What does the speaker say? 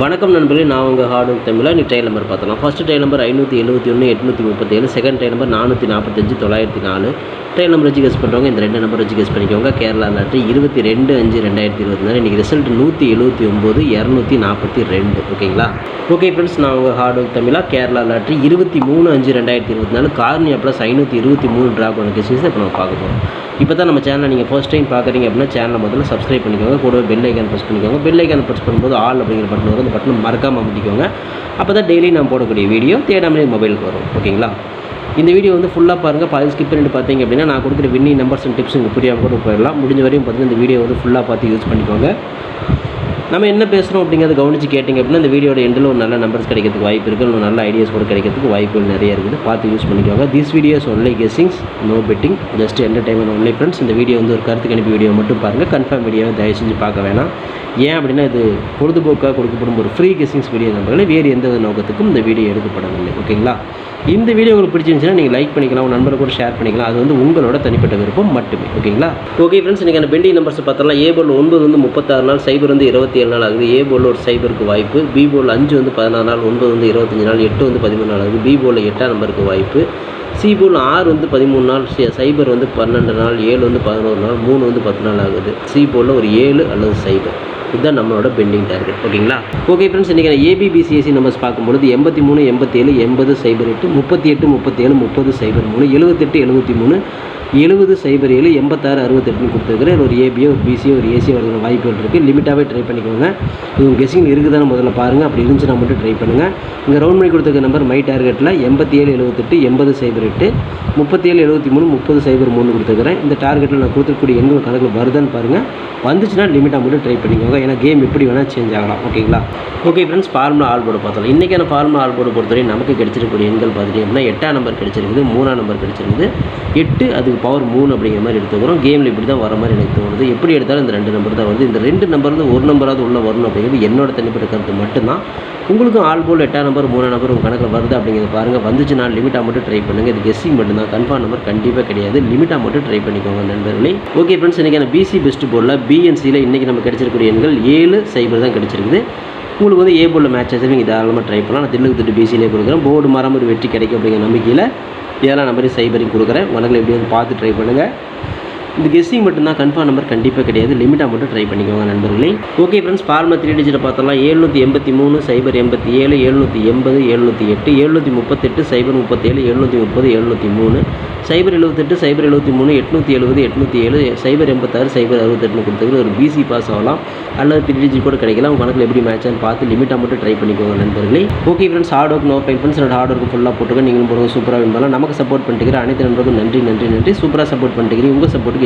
வணக்கம் நண்பர்களே நான் உங்கள் ஹார்ட் ஒர்க் தமிழா. நீ ட்ரையல் நம்பர் பார்த்தலாம் ஃபஸ்ட்டு டைல் நம்பர் ஐநூற்றி எழுபத்தி ஒன்று எட்நூற்றி முப்பத்தேழு. செகண்ட் டைல் நம்பர் நானூற்றி நாற்பத்தஞ்சு தொள்ளாயிரத்தி நாலு. ட்ரையல் நம்பர் வச்சு கெஸ் பண்ணுறவங்க இந்த ரெண்டு நம்பர் வச்சு கெஸ் பண்ணிக்கோங்க. கேரளா லாட்ரி இருபத்தி ரெண்டு அஞ்சு ரெண்டாயிரத்தி இருபத்தி நாலு. இன்றைக்கி ரிசல்ட் நூற்றி எழுபத்தி ஒம்பது இரநூத்தி நாற்பத்தி ரெண்டு. ஓகேங்களா? ஓகே ஃப்ரெண்ட்ஸ் நான் உங்கள் ஹார்ட் ஒர்க் தமிழா. கேரளா லாட்ரி இருபத்தி மூணு அஞ்சு ரெண்டாயிரத்தி இருபத்தி நாலு. கார்னியா ப்ளஸ் ஐநூற்றி இருபத்தி மூணு ட்ராக் ஒன்று கெஸ்டிங்ஸ் இப்போ நம்ம பார்க்க போகிறோம் இப்போ தான் நம்ம சேனலை நீங்கள் ஃபஸ்ட் டைம் பார்க்குறீங்க அப்படின்னா சேனலை முதல்ல சப்ஸ்கிரைப் பண்ணிக்கோங்க. கூடவே பெல் ஐக்கான் ப்ரெஸ் பண்ணிக்கோங்க. பெல் ஐக்கான் ப்ரெஸ் பண்ணும்போது ஆல் அப்படிங்கிற பட்டன் வரும். அந்த பட்டனை மறக்காமல் அமைட்டிக்கோங்க அப்போ தான் டெய்லி நான் போடக்கூடிய வீடியோ தேடாமலே மொபைலுக்கு வரும். ஓகேங்களா? இந்த வீடியோ வந்து ஃபுல்லாக பாருங்கள் பாதி ஸ்கிப் பண்ணிட்டு பார்த்தீங்க அப்படின்னா நான் கொடுக்குற வின்னி நம்பர்ஸ் அண்ட் டிப்ஸ் உங்களுக்கு புரியாமல் கூட போயிடலாம். முடிஞ்ச வரையும் பார்த்தீங்கன்னா இந்த வீடியோ வந்து ஃபுல்லாக பார்த்து யூஸ் பண்ணிக்கோங்க. நம்ம என்ன பேசுகிறோம் அப்படிங்கிறத கவனித்து கேட்டிங்க அப்படின்னா இந்த வீடியோட எண்டில் ஒரு நல்ல நம்பர்ஸ் கிடைக்கிறதுக்கு வாய்ப்பு இருக்குது இன்னும் நல்ல ஐடியாஸ் கூட கிடைக்கிறதுக்கு வாய்ப்புகள் நிறைய இருக்குது. பார்த்து யூஸ் பண்ணிக்கோங்க. This videos only guessings no betting just entertainment only friends இந்த வீடியோ வந்து ஒரு கருத்து கணிப்பு வீடியோ மட்டும் பாருங்கள் கன்ஃபார்ம் வீடியோவை தயவு செஞ்சு பார்க்க வேணாம். ஏன் அப்படின்னா இது பொழுதுபோக்காக கொடுக்கப்படும் ஒரு ஃப்ரீ கெஸிங்ஸ் வீடியோ நம்பர்களை வேறு எந்த நோக்கத்துக்கும் இந்த வீடியோ எடுக்கப்படவில்லை. ஓகேங்களா இந்த வீடியோ உங்களுக்கு பிடிச்சிருந்துச்சுன்னா நீங்கள் லைக் பண்ணிக்கலாம் உங்கள் நண்பரை கூட ஷேர் பண்ணிக்கலாம். அது வந்து உங்களோட தனிப்பட்ட விருப்பம் மட்டுமே. ஓகேங்களா? ஓகே ஃப்ரெண்ட்ஸ் இன்றைக்கி பெண்டிங் நம்பர்ஸ் பார்த்தோம்னா ஏ போல் ஒன்பது வந்து முப்பத்தாறு நாள் சைபர் வந்து இருபத்தி ஏழு நாள் ஆகுது. ஏ போல் ஒரு சைபருக்கு வாய்ப்பு. பி போல் அஞ்சு வந்து பதினாறு நாள் ஒன்பது வந்து இருபத்தஞ்சு நாள் எட்டு வந்து பதிமூணு நாள் ஆகுது. பி போல் எட்டாம் நம்பருக்கு வாய்ப்பு. சி போல் ஆறு வந்து பதிமூணு நாள் சைபர் வந்து பன்னெண்டு நாள் ஏழு வந்து பதினோரு நாள் மூணு வந்து பத்து நாள் ஆகுது. சி ஒரு ஏழு அல்லது சைபர் இதுதான் நம்மளோட பெண்டிங் டார்கெட் ஓகேங்களா? ஓகே ஃப்ரெண்ட்ஸ் இன்றைக்கி நான் A B B C S C numbers பார்க்கும்பொழுது எண்பத்தி மூணு எண்பத்தேழு எண்பது சைபர் எட்டு முப்பத்தி எட்டு முப்பத்தேழு முப்பது சைபர் மூணு எழுபத்தெட்டு எழுபத்தி மூணு எழுபது சைபர் ஏழு எண்பத்தாறு அறுபத்தெட்டுன்னு கொடுத்துருக்குறேன். ஒரு ஏபியோ ஒரு பிசியோ ஒரு ஏசியோ வரதுக்கு வாய்ப்புகள் இருக்குது லிமிட்டாகவே ட்ரை பண்ணிக்கோங்க. இது உங்கள் கெஸிங் இருக்குதானே முதல்ல பாருங்கள் அப்படி இருந்துச்சுன்னா மட்டும் ட்ரை பண்ணுங்கள் இங்கே ரவுண்ட் பண்ணி கொடுத்துருக்க நம்பர் மை டார்கெட்டில் எண்பத்தி ஏழு எழுபத்தெட்டு எண்பது சைபர் எட்டு முப்பத்தி ஏழு எழுபத்தி மூணு முப்பது சைபர் மூணு கொடுத்துருக்குறேன். இந்த டார்கெட்டில் நான் கொடுத்துருக்கூடிய எண்கள் கணக்கில் வருதான்னு பாருங்கள் வந்துச்சுன்னா லிமிட்டாக மட்டும் ட்ரை பண்ணிக்கோங்க. ஏன்னா கேம் எப்படி வேணால் சேஞ்ச் ஆகலாம் ஓகேங்களா? Okay friends formula all board பார்த்தோம். இன்றைக்கான ஃபார்முலா ஆல் போர்டு பொறுத்தவரை நமக்கு கிடைச்சிருக்கக்கூடிய எண்கள் பார்த்துட்டீங்க அப்படின்னா எட்டாம் நம்பர் கிடச்சிருக்குது மூணாம் நம்பர் கிடச்சிருக்குது. எட்டு அதுக்கு பவர் மூணு அப்படிங்கிற மாதிரி எடுத்துக்கிறோம் கேமில் இப்படி தான் வர மாதிரி எனக்கு தோணுது. எப்படி எடுத்தாலும் இந்த ரெண்டு நம்பர் தான் வருது. இந்த ரெண்டு நம்பர் வந்து ஒரு நம்பராவது உள்ளே வரணும் அப்படிங்கிறது என்னோட தனிப்பட்ட கருத்து மட்டும்தான். உங்களுக்கும் ஆல் போல் எட்டாம் நம்பர் மூணாம் நம்பர் உங்கள் கணக்கில் வருது அப்படிங்கிறது பாருங்கள் வந்துச்சுன்னா லிமிட்டாக மட்டும் ட்ரை பண்ணுங்கள் இது கெஸ்ஸிங் மட்டும்தான். கன்ஃபார்ம் நம்பர் கண்டிப்பாக கிடையாது. லிமிட்டாக மட்டும் ட்ரை பண்ணிக்கோங்க நண்பர்களே. ஓகே ஃப்ரெண்ட்ஸ் இன்றைக்கான பிசி பெஸ்ட் போர்டில் பிஎன்சியில் இன்றைக்கி நம்ம கிடைச்சிருக்கக்கூடிய எண்கள் ஏழு சைபர் தான் கிடைச்சிருக்குது. உங்களுக்கு வந்து ஏ போர்டில் மேட்ச் நீங்கள் தாராளமாக ட்ரை பண்ணலாம். நான் தில்லுக்கு திட்டு பிசியிலே கொடுக்குறேன். போர்டு மரம் ஒரு வெற்றி கிடைக்கும் அப்படிங்கிற நம்பிக்கையில் ஏழாம் நம்பரையும் சைபரையும் கொடுக்குறேன். வளங்களை எப்படி வந்து பார்த்து ட்ரை பண்ணுங்கள் இந்த கெஸ்ஸிங் மட்டும்தான் கன்ஃபார்ம் நம்பர் கண்டிப்பாக கிடையாது. லிமிட்டாக மட்டும் ட்ரை பண்ணிக்கோங்க நண்பர்களே. ஓகே ஃப்ரெண்ட்ஸ் ஃபார்மா த்ரீ டிஜிட்டை பார்த்தலாம் எழுநூற்றி எண்பத்தி மூணு சைபர் எண்பத்தி ஏழு எழுநூற்றி எண்பது எழுநூற்றி எட்டு எழுநூற்றி முப்பத்தெட்டு சைபர் முப்பத்தேழு எழுநூற்றி முப்பது எழுநூற்றி மூணு. சைபர் எழுபத்தெட்டு சைபர் எழுபத்தி மூணு எட்நூற்றி எழுபது எட்நூற்றி ஏழு சைபர் எண்பத்தாறு சைபர் அறுபத்தெட்டுன்னு கொடுத்தது ஒரு பிசி பாஸ் ஆகலாம். அல்லது த்ரீ டிஜிட் கூட கிடைக்கலாம். உங்கள் கணக்கில் எப்படி மேட்ச்னு பார்த்து லிமிட்டாக மட்டும் ட்ரை பண்ணிக்கோங்க நண்பர்களே. Okay friends hard work no five friends hard work ஃபுல்லாக போட்டுக்கோங்க. நீங்களும் போடுங்க. சூப்பராக வின் நமக்கு சப்போர்ட் பண்ணிட்டுக்கிற அனைத்து நண்பர்களுக்கும் நன்றி நன்றி நன்றி. சூப்பராக சப்போர்ட் பண்ணிட்டுக்கிறீங்க உங்கள் சப்போர்ட்டுக்கு